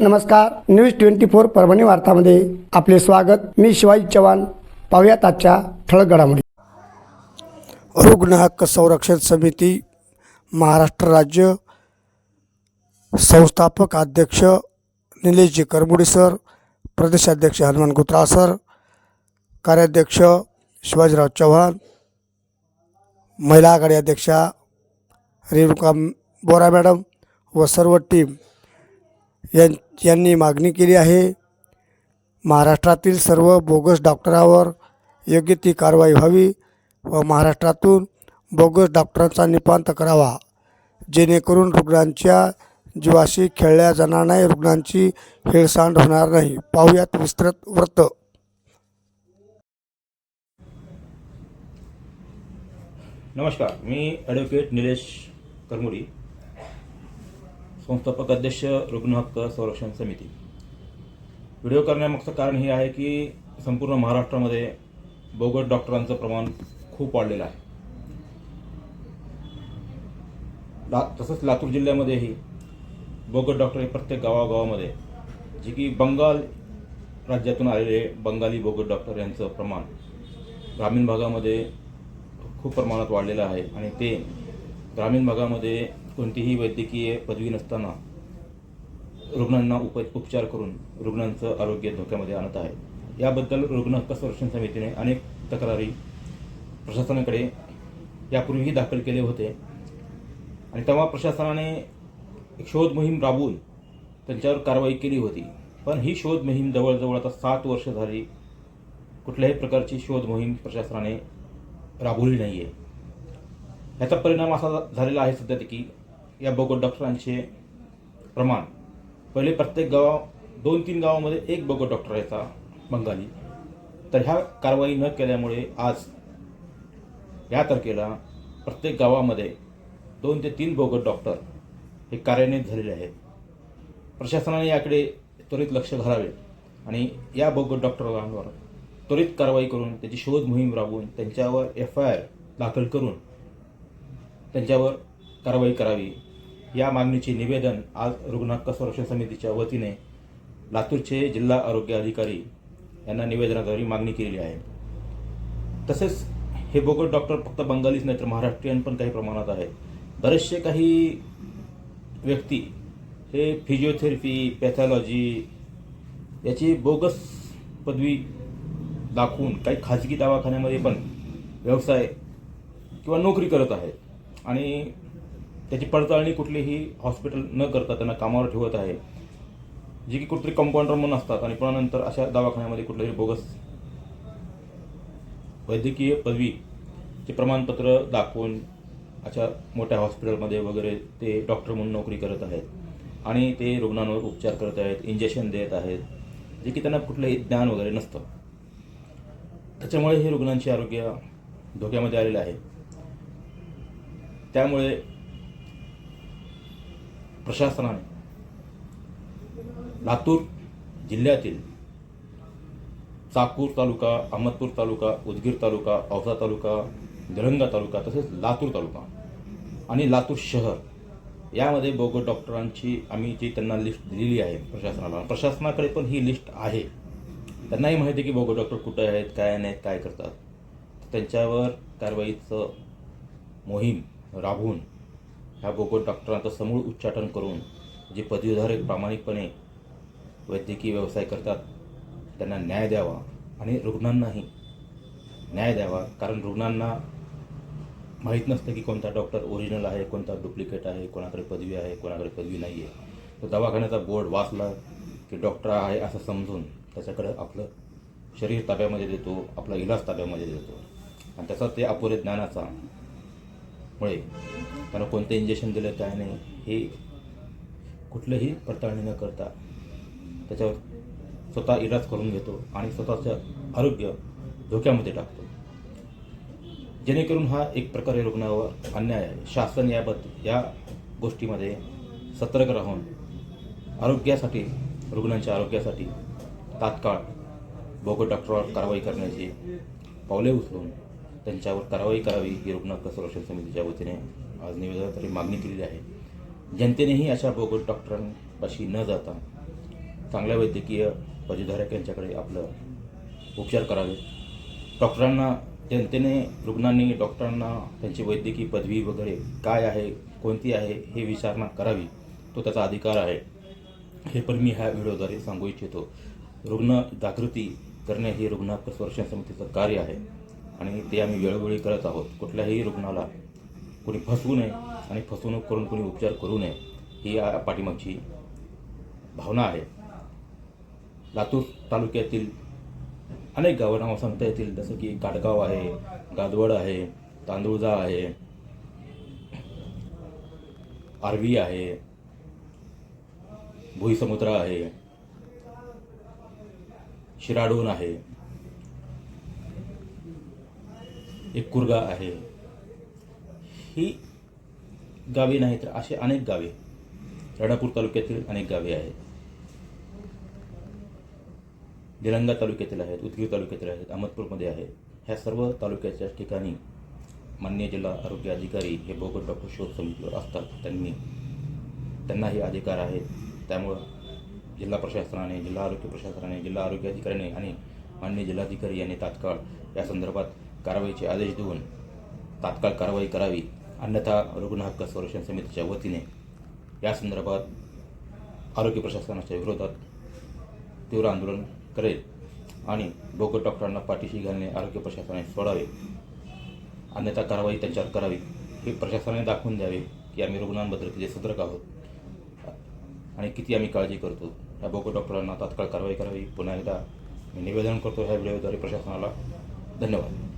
नमस्कार news twenty four Parbhani वार्तामध्ये आपले स्वागत. मी शिवाजी चव्हाण. पाहुयात आजच्या ठळक घडामोडी. रुग्ण हक्क संरक्षण समिती महाराष्ट्र राज्य संस्थापक अध्यक्ष निलेशजी करमुडे सर प्रदेशाध्यक्ष हनुमान गुत्रा सर कार्याध्यक्ष शिवाजीराव चव्हाण महिला आघाडी अध्यक्षा रेणुका बोरा मॅडम व सर्व टीम यां यांनी मागणी केली आहे. महाराष्ट्रातील सर्व बोगस डॉक्टरावर योग्य ती कारवाई व्हावी व महाराष्ट्रातून बोगस डॉक्टरांचा निपांत करावा. जेणेकरून रुग्णांच्या जीवाशी खेळल्या जाणार नाही रुग्णांची हेळसांड होणार नाही. पाहुयात विस्तृत व्रत नमस्कार मी ॲडव्होकेट निलेश करमुडी संस्थापक अध्यक्ष रुग्ण हक्क संरक्षण समिती. व्हिडिओ करण्यामागचं कारण हे आहे की संपूर्ण महाराष्ट्रामध्ये बोगट डॉक्टरांचं प्रमाण खूप वाढलेलं आहे. ला तसंच लातूर जिल्ह्यामध्येही बोगट डॉक्टर हे प्रत्येक गावागावामध्ये जे की बंगाल राज्यातून आलेले बंगाली बोगट डॉक्टर यांचं प्रमाण ग्रामीण भागामध्ये खूप प्रमाणात वाढलेलं आहे. आणि ते ग्रामीण भागामध्ये कोणतीही वैद्यकीय पदवी नसताना रुग्णांना उप उपचार करून रुग्णांचं आरोग्य धोक्यामध्ये आणत आहे. याबद्दल रुग्ण हक्क संरक्षण समितीने अनेक तक्रारी प्रशासनाकडे यापूर्वीही दाखल केले होते. आणि तेव्हा प्रशासनाने एक शोध मोहीम राबवून त्यांच्यावर कारवाई केली होती. पण ही शोध मोहीम जवळजवळ आता सात वर्ष झाली. कुठल्याही प्रकारची शोध मोहीम प्रशासनाने राबवली नाही आहे ह्याचा परिणाम असा झालेला आहे सध्या की या बोगट डॉक्टरांचे प्रमाण. पहिले प्रत्येक गाव दोन तीन गावामध्ये एक बोगट डॉक्टर यायचा बंगाली. तर ह्या कारवाई न केल्यामुळे आज या तारखेला प्रत्येक गावामध्ये दोन ते तीन बोगट डॉक्टर हे कार्यान्वित झालेले आहेत. प्रशासनाने याकडे त्वरित लक्ष घालावे आणि या बोगट डॉक्टरांवर त्वरित कारवाई करून त्याची शोध मोहीम राबवून त्यांच्यावर एफ आय आर दाखल करून त्यांच्यावर कारवाई करावी. या मागणीचे निवेदन आज रुग्ण हक्क संरक्षण समितीच्या वतीने लातूरचे जिल्हा आरोग्य अधिकारी यांना निवेदनाद्वारे मागणी केलेली आहे. तसेच हे बोगट डॉक्टर फक्त बंगालीच नाही तर महाराष्ट्रीयन पण काही प्रमाणात आहेत. बरेचसे काही व्यक्ती हे फिजिओथेरपी पॅथॉलॉजी याची बोगस पदवी दाखवून काही खाजगी दवाखान्यामध्ये पण व्यवसाय किंवा नोकरी करत आहेत. आणि त्याची पडताळणी कुठलीही हॉस्पिटल न करता त्यांना कामावर ठेवत आहे. जे की कुठेतरी कंपाऊंडर म्हणून असतात आणि पुन्हा नंतर अशा दवाखान्यामध्ये कुठलंही बोगस वैद्यकीय पदवीचे प्रमाणपत्र दाखवून अशा मोठ्या हॉस्पिटलमध्ये वगैरे ते डॉक्टर म्हणून नोकरी करत आहेत. आणि ते रुग्णांवर उपचार करत आहेत इंजेक्शन देत आहेत जे की त्यांना कुठलंही ज्ञान वगैरे नसतं. त्याच्यामुळे हे रुग्णांचे आरोग्य धोक्यामध्ये आलेलं आहे. त्यामुळे प्रशासनाने लातूर जिल्ह्यातील चाकूर तालुका अहमदपूर तालुका उदगीर तालुका औसा तालुका निलंगा तालुका तसेच लातूर तालुका आणि लातूर शहर यामध्ये बोगट डॉक्टरांची आम्ही जी त्यांना लिस्ट दिलेली आहे प्रशासनाला प्रशासनाकडे पण ही लिस्ट आहे. त्यांनाही माहिती आहे की बोगट डॉक्टर कुठे आहेत काय नाहीत काय करतात. त्यांच्यावर कारवाईचं मोहीम राबवून ह्या गोगोट डॉक्टरांचं समूळ उच्चाटन करून जे पदवीधारक प्रामाणिकपणे वैद्यकीय व्यवसाय करतात त्यांना न्याय द्यावा आणि रुग्णांनाही न्याय द्यावा. कारण रुग्णांना माहीत नसतं की कोणता डॉक्टर ओरिजिनल आहे कोणता डुप्लिकेट आहे कोणाकडे पदवी आहे कोणाकडे पदवी नाही आहे तो दवाखान्याचा बोर्ड वाचला की डॉक्टर आहे असं समजून त्याच्याकडे आपलं शरीर ताब्यामध्ये देतो आपला इलाज ताब्यामध्ये देतो. आणि त्याचा ते अपुरे ज्ञानाचा मुळे त्याला कोणतं इंजेक्शन दिलं काय नाही हे कुठलंही पडताळणी न करता त्याच्यावर स्वतः इलाज करून घेतो आणि स्वतःचं आरोग्य धोक्यामध्ये टाकतो. जेणेकरून हा एक प्रकारे रुग्णावर अन्याय आहे. शासन याबद्दल या गोष्टीमध्ये सतर्क राहून आरोग्यासाठी रुग्णांच्या आरोग्यासाठी तात्काळ बोगो डॉक्टरवर कारवाई करण्याची पावले उचलून त्यांच्यावर कारवाई करावी ही रुग्ण हक्क संरक्षण समितीच्या वतीने आज निवेदनाद्वारे मागणी केलेली आहे. जनतेनेही अशा बोगट डॉक्टरांपाशी न जाता चांगल्या वैद्यकीय पदवीधारक यांच्याकडे आपलं उपचार करावे. डॉक्टरांना जनतेने रुग्णांनी डॉक्टरांना त्यांची वैद्यकीय पदवी वगैरे काय आहे कोणती आहे हे विचारणा करावी तो त्याचा अधिकार आहे. हे पण मी ह्या व्हिडिओद्वारे सांगू इच्छितो. रुग्ण जागृती करणे हे रुग्ण संरक्षण समितीचं कार्य आहे आणि ते आम्ही वेळोवेळी करत आहोत. कुठल्याही रुग्णाला कोणी फसवू नये आणि फसवणूक करून कोणी उपचार करू नये ही या पाठीमागची भावना आहे. लातूर तालुक्यातील अनेक गावं नावं सांगता येतील जसं की गाडगाव आहे गादवड आहे तांदुळजा आहे आरवी आहे भुईसमुद्र आहे शिराडोन आहे एककुरगा आहे. ही गावे नाही तर असे अनेक गावे. राणापूर तालुक्यातील अनेक गावे आहेत. निलंगा तालुक्यातील आहेत उदगीर तालुक्यातील आहेत अहमदपूरमध्ये आहेत. ह्या सर्व तालुक्याच्या ठिकाणी मान्य जिल्हा आरोग्य अधिकारी हे बोगट डॉक्टर शोध समितीवर असतात. त्यांनी त्यांना हे अधिकार आहेत. त्यामुळं जिल्हा प्रशासनाने जिल्हा आरोग्य प्रशासनाने जिल्हा आरोग्य अधिकाऱ्याने आणि मान्य जिल्हाधिकारी यांनी तात्काळ या संदर्भात कारवाईचे आदेश देऊन तात्काळ कारवाई करावी. अन्यथा रुग्ण हक्क संरक्षण समितीच्या वतीने या संदर्भात आरोग्य प्रशासनाच्या विरोधात तीव्र आंदोलन करेल आणि डोकं डॉक्टरांना पाठीशी घालणे आरोग्य प्रशासनाने सोडावे. अन्यथा कारवाई त्यांच्यावर करावी हे प्रशासनाने दाखवून द्यावे की आम्ही रुग्णांबद्दल किती सतर्क आहोत आणि किती आम्ही काळजी करतो. या बोको डॉक्टरांना तात्काळ कारवाई करावी. पुन्हा एकदा मी निवेदन करतो ह्या व्हिडिओद्वारे प्रशासनाला. धन्यवाद.